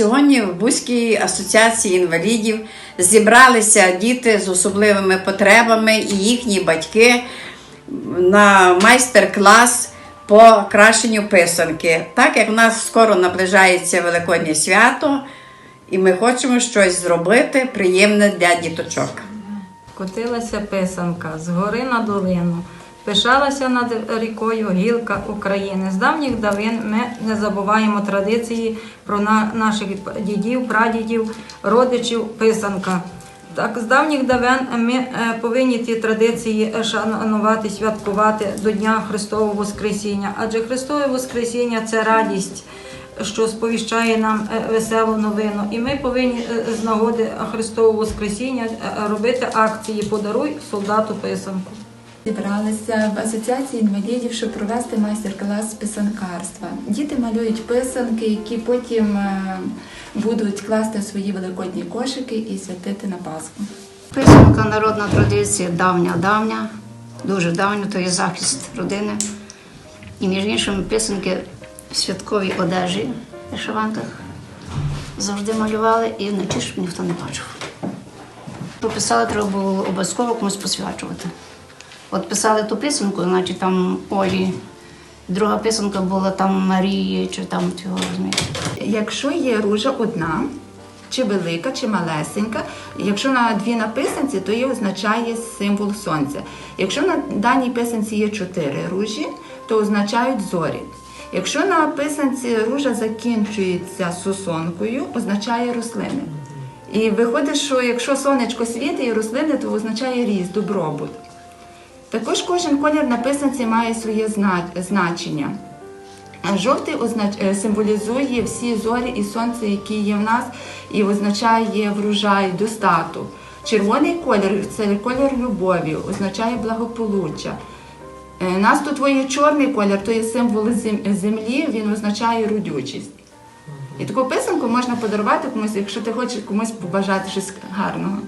Сьогодні в Бузькій асоціації інвалідів зібралися діти з особливими потребами і їхні батьки на майстер-клас по кращенню писанки. Так як в нас скоро наближається Великоднє свято, і ми хочемо щось зробити приємне для діточок. Котилася писанка з гори на долину, пишалася над рікою гілка України. З давніх давин ми не забуваємо традиції про на- наших дідів, прадідів, родичів писанка. Так, з давніх давен ми е, повинні ті традиції шанувати, святкувати до Дня Христового Воскресіння. Адже Христове Воскресіння це радість, що сповіщає нам е, веселу новину. І ми повинні е, з нагоди Христового Воскресіння е, робити акції Подаруй солдату писанку. Зібралися в асоціації інвалідів, щоб провести майстер-клас з писанкарства. Діти малюють писанки, які потім е, будуть класти в свої великодні кошики і святити на Пасху. Писанка народна традиція давня, давня, дуже давня, то є захист родини. І між іншим писанки в святковій одежі, в вишиванках завжди малювали і вночі, щоб ніхто не бачив. Прописали, треба було обов'язково комусь посвячувати. От писали ту писанку, значить там Олі, друга писанка була там Марії чи там цього розумієте. Якщо є ружа одна, чи велика, чи малесенька, якщо на дві на писанці, то її означає символ сонця. Якщо на даній писанці є чотири ружі, то означають зорі. Якщо на писанці ружа закінчується сосонкою, означає рослини. І виходить, що якщо сонечко світить і рослини, то означає ріст, добробут. Також кожен колір на писанці має своє значення. Жовтий е, символізує всі зорі і сонце, які є в нас, і означає врожай, достаток. Червоний колір це колір любові, означає благополуччя. Е, Нас тут є чорний колір, то є символ землі, він означає родючість. І таку писанку можна подарувати комусь, якщо ти хочеш комусь побажати щось гарного.